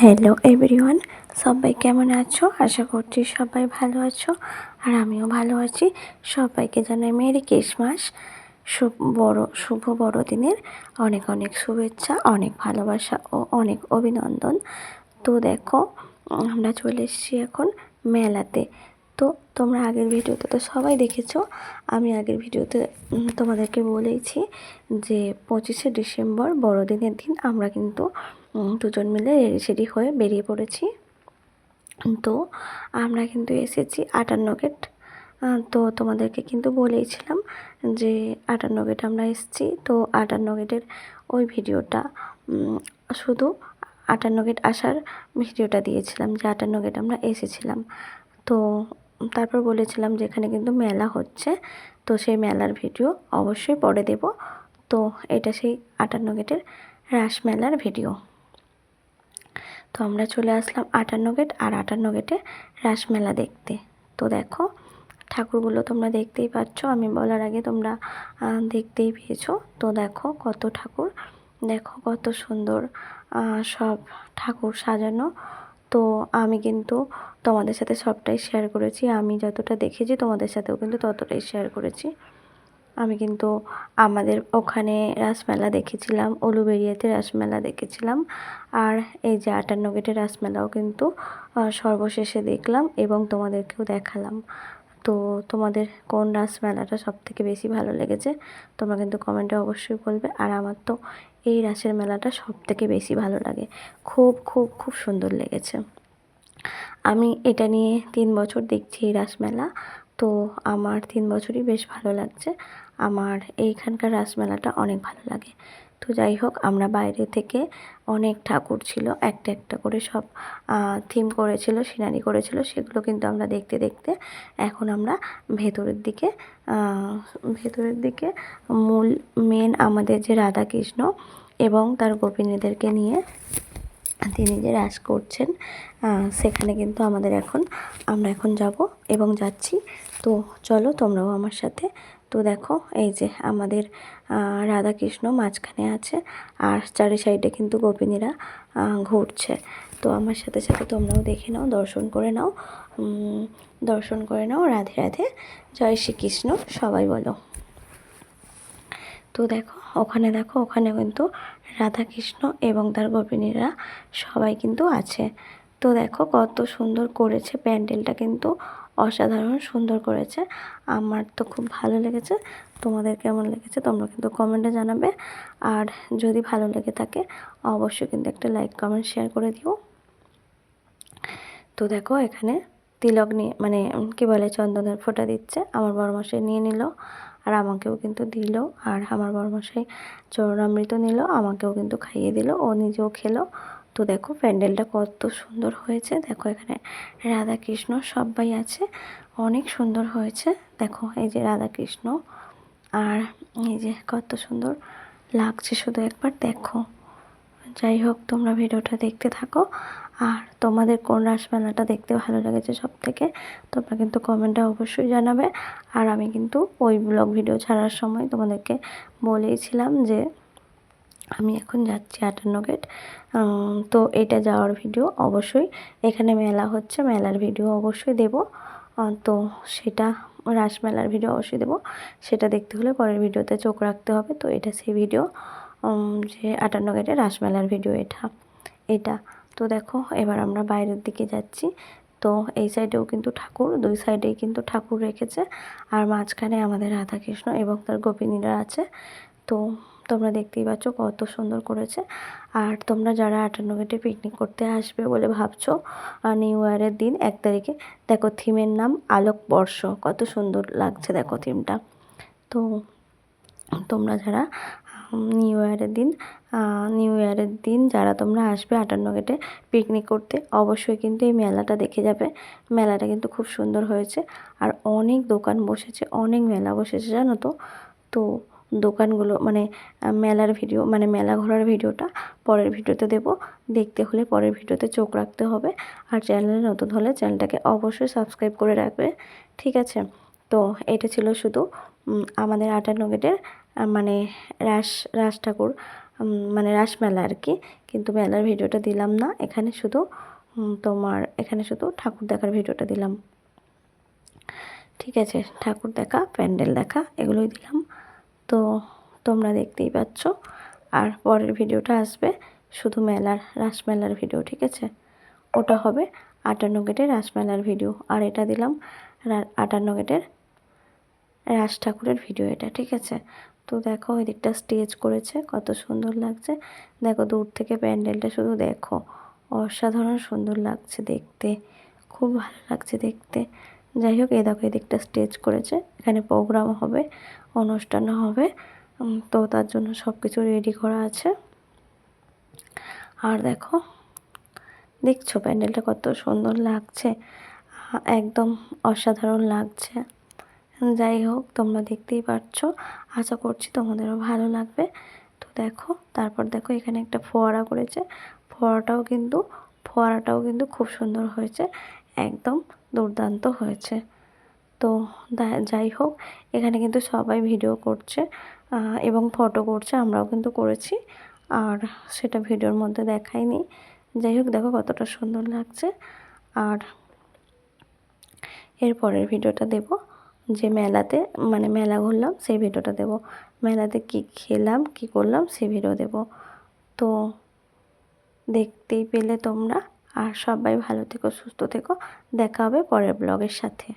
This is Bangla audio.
হ্যালো এভরিওয়ান সবাই কেমন আছো? আশা করছি সবাই ভালো আছো, আর আমিও ভালো আছি। সবাইকে জানাই মেরি ক্রিসমাস শুভ বড়, শুভ বড়দিনের অনেক অনেক শুভেচ্ছা, অনেক ভালোবাসা ও অনেক অভিনন্দন। তো দেখো, আমরা চলে এসেছি এখন মেলাতে। তো তোমরা আগের ভিডিওতে তো সবাই দেখেছ, আমি আগের ভিডিওতে তোমাদেরকে বলেইছি যে পঁচিশে ডিসেম্বর বড়দিনের দিন আমরা কিন্তু দুজন মিলে রেডি হয়ে বেরিয়ে পড়েছি। তো আমরা কিন্তু এসেছি আটান্ন গেট। তো তোমাদেরকে কিন্তু বলেইছিলাম যে আটান্ন গেট আমরা এসেছি। তো আটান্ন গেটের ওই ভিডিওটা শুধু আটান্ন গেট আসার ভিডিওটা দিয়েছিলাম যে আটান্ন গেট আমরা এসেছিলাম। তো তারপর বলেছিলাম যে এখানে কিন্তু মেলা হচ্ছে। তো সেই মেলার ভিডিও অবশ্যই পরে দেব। তো এটা সেই আটান্ন গেটের রাস মেলার ভিডিও। তো আমরা চলে আসলাম আটান্ন গেট আর আটান্ন গেটে রাসমেলা দেখতে। তো দেখো, ঠাকুরগুলো তোমরা দেখতেই পাচ্ছ, আমি বলার আগে তোমরা দেখতেই পেয়েছ। তো দেখো কত ঠাকুর, দেখো কত সুন্দর সব ঠাকুর সাজানো। তো আমি কিন্তু তোমাদের সাথে সবটাই শেয়ার করেছি, আমি যতটা দেখেছি তোমাদের সাথেও কিন্তু ততটাই শেয়ার করেছি। আমি কিন্তু আমাদের ওখানে রাসমেলা দেখেছিলাম উলুবেরিয়াতে রাসমেলা দেখেছিলাম। আর এই যে আটান্ন গেটের রাসমেলাও কিন্তু সর্বশেষে দেখলাম এবং তোমাদেরকেও দেখালাম। তো তোমাদের কোন রাসমেলাটা সব থেকে বেশি ভালো লেগেছে, তোমরা কিন্তু কমেন্টে অবশ্যই বলবে। আর আমার তো এই রাসের মেলাটা সব থেকে বেশি ভালো লাগে। খুব খুব খুব সুন্দর লেগেছে। আমি এটা নিয়ে তিন বছর দেখছি এই রাসমেলা, তো আমার তিন বছরই বেশ ভালো লাগছে। আমার এইখানকার রাসমেলাটা অনেক ভালো লাগে। তো যাই হোক আমরা বাইরে থেকে অনেক ঠাকুর ছিল, একটা একটা করে সব থিম করেছিল সিনারি করেছিল, সেগুলো কিন্তু আমরা দেখতে দেখতে এখন আমরা ভেতরের দিকে ভেতরের দিকে মূল মেন আমাদের যে রাধাকৃষ্ণ এবং তার গোপিনীদেরকে নিয়ে তিনি যে রাস করছেন সেখানে কিন্তু আমাদের এখন, আমরা এখন যাব এবং যাচ্ছি। তো চলো তোমরাও আমার সাথে তো দেখো, এই যে আমাদের রাধাকৃষ্ণ মাঝখানে আছে আর চারি সাইডে কিন্তু গোপিনীরা ঘুরছে। তো আমার সাথে সাথে তোমরাও দেখে নাও, দর্শন করে নাও। দর্শন করে নাও, রাধে রাধে, জয় শ্রীকৃষ্ণ, সবাই বলো। তো দেখো, ওখানে দেখো, ওখানে কিন্তু রাধাকৃষ্ণ এবং তার গোপিনীরা সবাই কিন্তু আছে। তো দেখো কত সুন্দর করেছে প্যান্ডেলটা কিন্তু অসাধারণ, সুন্দর করেছে। আমার তো খুব ভালো লেগেছে। তোমাদের কেমন লেগেছে তোমরা কিন্তু কমেন্টে জানাবে। আর যদি ভালো লেগে থাকে, অবশ্যই কিন্তু একটা লাইক কমেন্ট শেয়ার করে দিও। তো দেখো, এখানে তিলক নিয়ে মানে কি বলে, চন্দনের ফোঁটা দিচ্ছে। আমার বড়মশাই নিয়ে নিল, আর আমাকেও কিন্তু দিল। আর আমার বড়মশাই চরণামৃত নিল, আমাকেও কিন্তু খাইয়ে দিল। ও নিজেও খেলো। তো দেখো প্যান্ডেলটা কত সুন্দর হয়েছে। দেখো এখানে রাধা কৃষ্ণ সবাই আছে, অনেক সুন্দর হয়েছে। দেখো এই যে রাধা কৃষ্ণ আর এই যে কত সুন্দর লাগছে শুধু একবার দেখো। যাই হোক, তোমরা ভিডিওটা দেখতে থাকো। আর তোমাদের কোন রাসমেলাটা দেখতে ভালো লেগেছে সব থেকে তোমরা কিন্তু কমেন্টে অবশ্যই জানাবে। আর আমি কিন্তু ওই ব্লগ ভিডিও ছাড়ার সময় তোমাদেরকে বলেইছিলাম যে আমি এখন যাচ্ছি আটান্ন গেট। তো এটা যাওয়ার ভিডিও অবশ্যই। এখানে মেলা হচ্ছে, মেলার ভিডিও অবশ্যই দেব। তো সেটা রাসমেলার ভিডিও অবশ্যই দেব। সেটা দেখতে হলে পরের ভিডিওতে চোখ রাখতে হবে। তো এটা সেই ভিডিও যে আটান্ন গেটের রাসমেলার ভিডিও এটা এটা। তো দেখো, এবার আমরা বাইরের দিকে যাচ্ছি। তো এই সাইডেও কিন্তু ঠাকুর, দুই সাইডেই কিন্তু ঠাকুর রেখেছে। আর মাঝখানে আমাদের রাধাকৃষ্ণ এবং তার গোপিনীরা আছে। তো তোমরা দেখতেই পাচ্ছ কত সুন্দর করেছে। আর তোমরা যারা আটান্ন গেটে পিকনিক করতে আসবে বলে ভাবছ নিউ ইয়ারের দিন এক তারিখে, দেখো থিমের নাম আলোক বর্ষ। কত সুন্দর লাগছে দেখো থিমটা তো তোমরা যারা নিউ ইয়ারের দিন নিউ ইয়ারের দিন যারা তোমরা আসবে আটান্ন গেটে পিকনিক করতে, অবশ্যই কিন্তু এই মেলাটা দেখে যাবে। মেলাটা কিন্তু খুব সুন্দর হয়েছে। আর অনেক দোকান বসেছে, অনেক মেলা বসেছে জানো তো। তো দোকানগুলো মানে মেলার ভিডিও মানে মেলা ঘোরার ভিডিওটা পরের ভিডিওতে দেব। দেখতে হলে পরের ভিডিওতে চোখ রাখতে হবে। আর চ্যানেলে নতুন হলে চ্যানেলটাকে অবশ্যই সাবস্ক্রাইব করে রাখবে। ঠিক আছে? তো, এটা ছিল শুধু আমাদের আটান্ন গেটের মানে রাস রাস ঠাকুর মানে রাসমেলা আর কি। কিন্তু মেলার ভিডিওটা দিলাম না। এখানে শুধু তোমার, এখানে শুধু ঠাকুর দেখার ভিডিওটা দিলাম। ঠিক আছে? ঠাকুর দেখা, প্যান্ডেল দেখা, এগুলোই দিলাম। তো তোমরা দেখতেই পাচ্ছ। আর পরের ভিডিওটা আসবে শুধু মেলার, রাসমেলার ভিডিও, ঠিক আছে? ওটা হবে আটান্ন গেটের রাসমেলার ভিডিও। আর এটা দিলাম আটান্ন গেটের রাজ ঠাকুরের ভিডিও এটা, ঠিক আছে? তো দেখো ওই দিকটা স্টেজ করেছে, কত সুন্দর লাগছে। দেখো দূর থেকে প্যান্ডেলটা শুধু দেখো। অসাধারণ সুন্দর লাগছে দেখতে। খুব ভালো লাগছে দেখতে। যাই হোক এই দেখো, এদিকটা স্টেজ করেছে। এখানে প্রোগ্রাম হবে, অনুষ্ঠান হবে। তো তার জন্য সব কিছু রেডি করা আছে। আর দেখো, দেখছ প্যান্ডেলটা কত সুন্দর লাগছে। একদম অসাধারণ লাগছে। যাই হোক তোমরা দেখতেই পাচ্ছ আশা করছি তোমাদেরও ভালো লাগবে। তো দেখো, তারপর দেখো, এখানে একটা ফোয়ারা করেছে। ফোয়ারাটাও কিন্তু ফোয়ারাটাও কিন্তু খুব সুন্দর হয়েছে। একদম দুর্দান্ত হয়েছে। তো যাই হোক, এখানে কিন্তু সবাই ভিডিও করছে এবং ফটো করছে, আমরাও কিন্তু করেছি। আর সেটা ভিডিওর মধ্যে দেখাইনি। যাই হোক, দেখো কতটা সুন্দর লাগছে। আর এর পরের ভিডিওটা দেব, যে মেলাতে মানে মেলা ঘুরলাম, সেই ভিডিওটা দেব। মেলাতে কি খেলাম, কি করলাম সেই ভিডিও দেব। তো দেখতেই পেলে তোমরা। আর সবাই ভালো থেকো সুস্থ থেকো। দেখা হবে পরের ব্লগের সাথে।